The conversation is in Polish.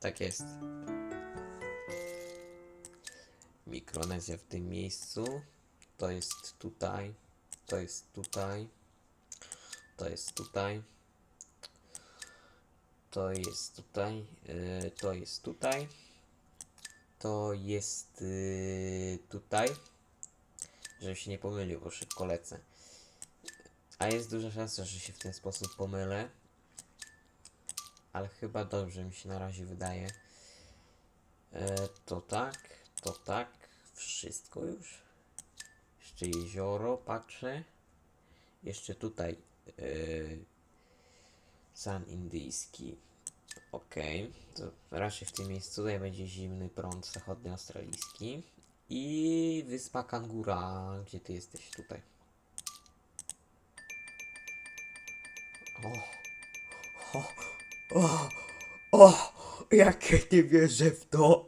Tak jest. Mikronezja w tym miejscu. To jest tutaj. To jest tutaj. To jest tutaj. To jest tutaj. yy, to jest tutaj. To jest yy, tutaj. Żebym się nie pomylił, bo szybko lecę. A jest duża szansa, że się w ten sposób pomylę. Ale chyba dobrze mi się na razie wydaje. E, to tak, to tak. Wszystko już. Jeszcze jezioro, patrzę. Jeszcze tutaj e, San Indyjski. Okej, to raczej w tym miejscu tutaj będzie zimny prąd zachodnioaustralijski. I wyspa Kangura. Gdzie ty jesteś? Tutaj. O, O, o, jak ja nie wierzę w to.